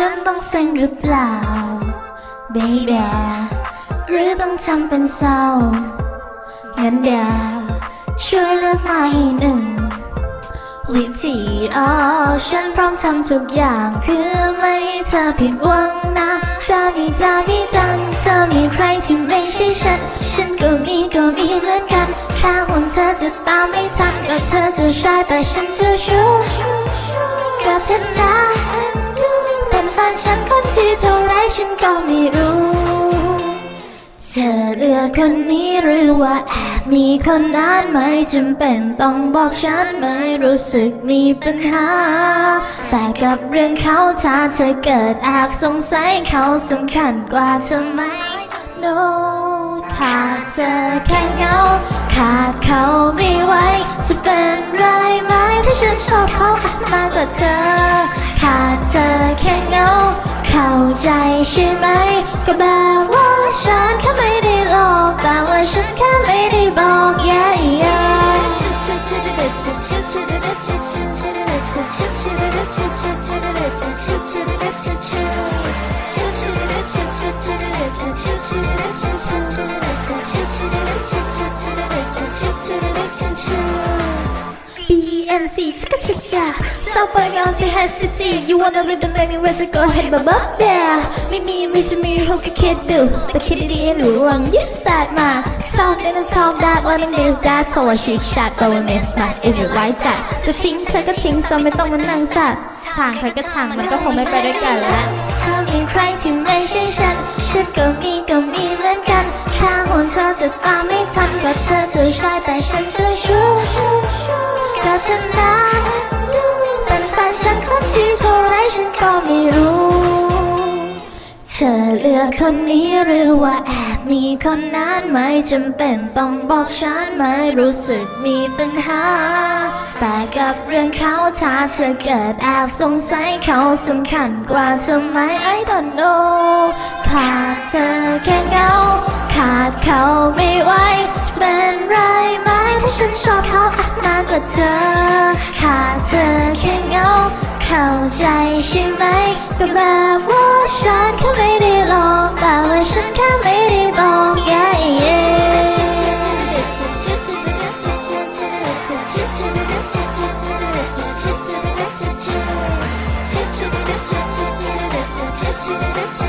ฉันต้องเซ็งหรือเปล่า baby หรือต้องทำเป็นเศร้างั้นเดี๋ยวช่วยเลือกมาให้หนึ่ง วิธีอ๋อฉันพร้อมทำทุกอย่างเพื่อไม่ให้เธอผิดหวัง นะมีดามีดันเธอมีใครที่ไม่ใช่ฉัน ฉันก็มีก็มีเหมือนกัน แค่ห่วงเธอจะตามไม่ทันก็เธอจะใช่แต่ฉันจะชู้ก็เธอนะเป็นแฟนฉันคนที่เท่าไรฉันก็ไม่รู้ เธอเลือกคนนี้หรือว่า มีคนนั้นไม่จำเป็นต้องบอกฉันไม่รู้สึกมีปัญหา แต่กับเรื่องเขาถ้าเธอเกิดแอบสงสัยเขาสำคัญกว่าเธอไหม No ขาดเธอแค่เงา ขาดเขาไม่ไหวจะเป็นไรไหมถ้าฉันชอบเขาอะมากกว่าเธอ ขาดเธอแค่เงา เข้าใจใช่ไหมก็แบบ B-E-N-C, chicka chicka South by Beyonce has city You wanna live the anywhere to go ahead, but up there ไม่มีไม่จะมีเขาก็คิดดูแต่คิดดีๆหรือวังยึดสัตว์มา Talk and talk that one and this that so I should shot go and miss match if you right that จะทิ้งเธอก็ทิ้งซะไม่ต้องมานั่งสัตว์ทางใครก็ทางมันก็คงไม่ไปด้วยกันแล้วถ้ามีใครที่ไม่ใช่ฉันฉันก็มีก็มีเหมือนกันแค่ห่วงเธอจะตามไม่ทันก็เธอจะใช่แต่ฉัน อเลือคนนี้หรือว่าแอบมีคนนั้นไม่จำเป็นต้องบอกฉันไม่รู้สึกมีปัญหา แต่กับเรื่องเขาถ้าเธอเกิดแอบสงสัยเขาสำคัญกว่าเธอไหม I don't know ขาดเธอแค่เงา ขาดเขาไม่ไหวเป็นไรไหมถ้าฉันชอบเขาอะมากกว่าเธอ ขาดเธอแค่เงา เข้าใจใช่ไหมก็แบบว่าฉัน Let's do it.